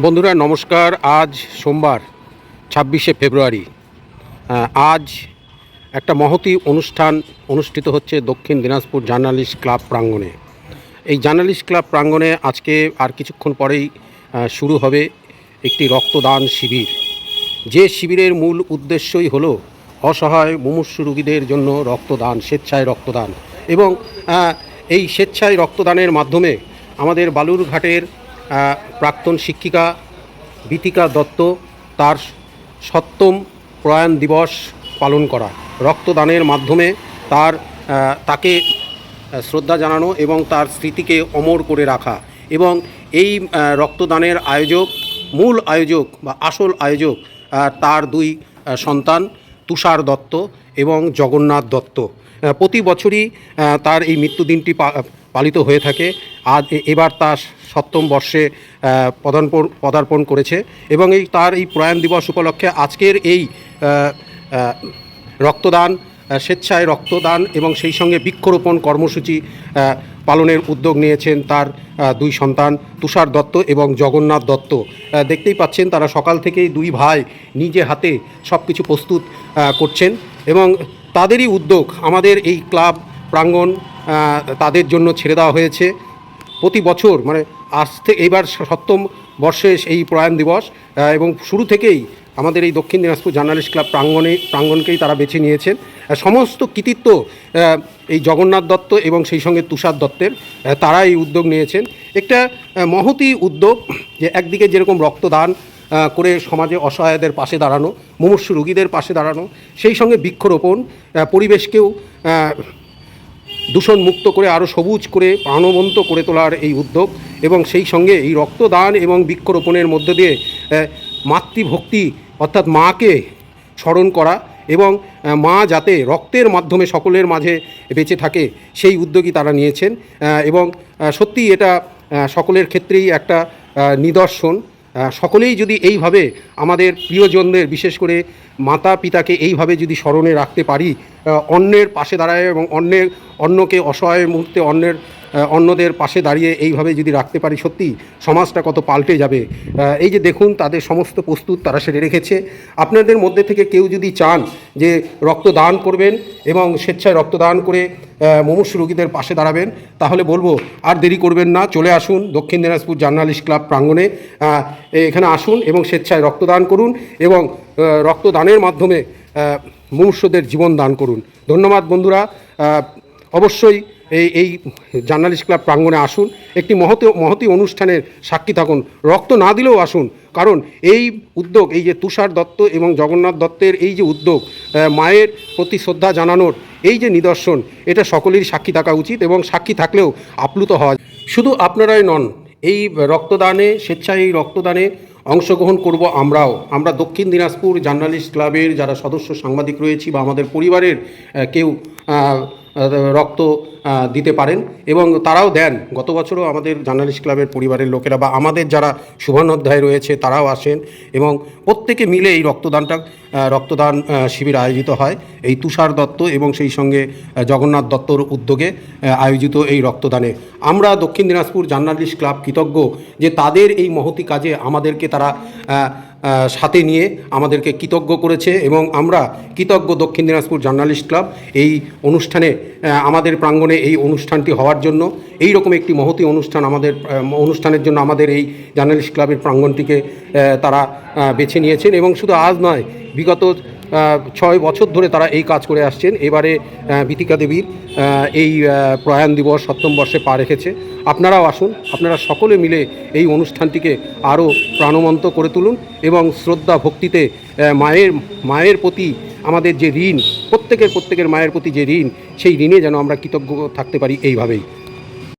বন্ধুরা, নমস্কার। আজ সোমবার, ছাব্বিশে ফেব্রুয়ারি। আজ একটা মহতি অনুষ্ঠান অনুষ্ঠিত হচ্ছে দক্ষিণ দিনাজপুর জার্নালিস্ট ক্লাব প্রাঙ্গণে। এই জার্নালিস্ট ক্লাব প্রাঙ্গণে আজকে আর কিছুক্ষণ পরেই শুরু হবে একটি রক্তদান শিবির। যে শিবিরের মূল উদ্দেশ্যই হলো অসহায়, মুমূর্ষু রোগীদের জন্য রক্তদান, স্বেচ্ছায় রক্তদান। এবং এই স্বেচ্ছায় রক্তদানের মাধ্যমে আমাদের বালুরঘাটের প্রাক্তন শিক্ষিকা বিতিকা দত্ত তার সপ্তম প্রয়াণ দিবস পালন করা। রক্তদানের মাধ্যমে তার তাকে শ্রদ্ধা জানানো এবং তার স্মৃতিকে অমর করে রাখা এবং এই রক্তদানের আয়োজক, মূল আয়োজক বা আসল আয়োজক তার দুই সন্তান তুষার দত্ত এবং জগন্নাথ দত্ত। প্রতি বছরই তার এই মৃত্যুদিনটি পালিত হয়ে থাকে। আজ এবার তার সপ্তম বর্ষে পদার্পণ পদার্পণ করেছে এবং এই তার এই প্রয়াণ দিবস উপলক্ষে আজকের এই রক্তদান স্বেচ্ছায় রক্তদান এবং সেই সঙ্গে বৃক্ষরোপণ কর্মসূচি পালনের উদ্যোগ নিয়েছেন তার দুই সন্তান তুষার দত্ত এবং জগন্নাথ দত্ত। দেখতেই পাচ্ছেন তারা সকাল থেকেই দুই ভাই নিজে হাতে সব কিছু প্রস্তুত করছেন এবং তাদেরই উদ্যোগ আমাদের এই ক্লাব প্রাঙ্গণ তাদের জন্য ছেড়ে দেওয়া হয়েছে। প্রতি বছর মানে আজ থেকে এইবার সপ্তম বর্ষে এই প্রয়াণ দিবস এবং শুরু থেকেই আমাদের এই দক্ষিণ দিনাজপুর জার্নালিস্ট ক্লাব প্রাঙ্গণে প্রাঙ্গণকেই তারা বেছে নিয়েছেন। সমস্ত কৃতিত্ব এই জগন্নাথ দত্ত এবং সেই সঙ্গে তুষার দত্তের তারা এই উদ্যোগ নিয়েছেন। একটা মহতি উদ্যোগ, যে একদিকে যেরকম রক্তদান করে সমাজে অসহায়দের পাশে দাঁড়ানো, মুমূর্ষু রোগীদের পাশে দাঁড়ানো, সেই সঙ্গে বৃক্ষরোপণ পরিবেশকেও দূষণ মুক্ত করে আরও সবুজ করে প্রাণবন্ত করে তোলার এই উদ্যোগ এবং সেই সঙ্গে এই রক্তদান এবং বৃক্ষরোপণের মধ্য দিয়ে মাতৃভক্তি অর্থাৎ মাকে স্মরণ করা এবং মা যাতে রক্তের মাধ্যমে সকলের মাঝে বেঁচে থাকে সেই উদ্যোগই তারা নিয়েছেন। এবং সত্যি এটা সকলের ক্ষেত্রেই একটা নিদর্শন। সকলেই যদি এইভাবে আমাদের প্রিয়জনদের, বিশেষ করে মাতা পিতাকে এইভাবে যদি স্মরণে রাখতে পারি অন্যের পাশে দাঁড়ায় এবং অন্যের, অন্যকে অসহায় মুহূর্তে অন্যের অন্যদের পাশে দাঁড়িয়ে এইভাবে যদি রাখতে পারি সত্যি সমাজটা কত পাল্টে যাবে। এই যে দেখুন, তাদের সমস্ত প্রস্তুত তারা সেরে রেখেছে। আপনাদের মধ্যে থেকে কেউ যদি চান যে রক্তদান করবেন এবং স্বেচ্ছায় রক্তদান করে মুমূর্ষু রোগীদের পাশে দাঁড়াবেন, তাহলে বলব আর দেরি করবেন না, চলে আসুন দক্ষিণ দিনাজপুর জার্নালিস্ট ক্লাব প্রাঙ্গণে। এখানে আসুন এবং স্বেচ্ছায় রক্তদান করুন এবং রক্তদানের মাধ্যমে মুমূর্ষুদের জীবন দান করুন। ধন্যবাদ বন্ধুরা। অবশ্যই এই এই জার্নালিস্ট ক্লাব প্রাঙ্গণে আসুন, একটি মহতি মহতি অনুষ্ঠানের সাক্ষী থাকুন, রক্ত না দিলেও আসুন, কারণ এই উদ্যোগ, এই যে তুষার দত্ত এবং জগন্নাথ দত্তের এই যে উদ্যোগ মায়ের প্রতি শ্রদ্ধা জানানোর এই যে নিদর্শন, এটা সকলেরই সাক্ষী থাকা উচিত এবং সাক্ষী থাকলেও আপ্লুত হওয়া শুধু আপনারাই নন, এই রক্তদানে, স্বেচ্ছায় এই রক্তদানে অংশগ্রহণ করব আমরাও। আমরা দক্ষিণ দিনাজপুর জার্নালিস্ট ক্লাবের যারা সদস্য সাংবাদিক রয়েছি বা আমাদের পরিবারের কেউ রক্ত দিতে পারেন। এবং তারাও দেন। গত বছরও আমাদের জার্নালিস্ট ক্লাবের পরিবারের লোকেরা বা আমাদের যারা শুভানোধ্যায় রয়েছে, তারাও আসেন এবং প্রত্যেকে মিলে এই রক্তদানটা রক্তদান শিবির আয়োজিত হয়। এই তুষার দত্ত এবং সেই সঙ্গে জগন্নাথ দত্তর উদ্যোগে আয়োজিত এই রক্তদানে। আমরা দক্ষিণ দিনাজপুর জার্নালিস্ট ক্লাব কৃতজ্ঞ যে তাদের এই মহতি কাজে আমাদেরকে তারা সাথে নিয়ে আমাদেরকে কৃতজ্ঞ করেছে এবং আমরা কৃতজ্ঞ দক্ষিণ দিনাজপুর জার্নালিস্ট ক্লাব এই অনুষ্ঠানে আমাদের প্রাঙ্গণে এই অনুষ্ঠানটি হওয়ার জন্য এই রকম একটি মহতি অনুষ্ঠান আমাদের অনুষ্ঠানের জন্য আমাদের এই জার্নালিস্ট ক্লাবের প্রাঙ্গণটিকে তারা বেছে নিয়েছেন এবং শুধু আজ নয়, বিগত ছয় বছর ধরে তারা এই কাজ করে আসছেন। এবারে বিতিকা দেবীর এই প্রয়াণ দিবস সপ্তম বর্ষে পা রেখেছে। আপনারাও আসুন, আপনারা সকলে মিলে এই অনুষ্ঠানটিকে আরও প্রাণবন্ত করে তুলুন এবং শ্রদ্ধা ভক্তিতে মায়ের মায়ের প্রতি আমাদের যে ঋণ, প্রত্যেকের প্রত্যেকের মায়ের প্রতি যে ঋণ, সেই ঋণে যেন আমরা কৃতজ্ঞ থাকতে পারি এইভাবেই।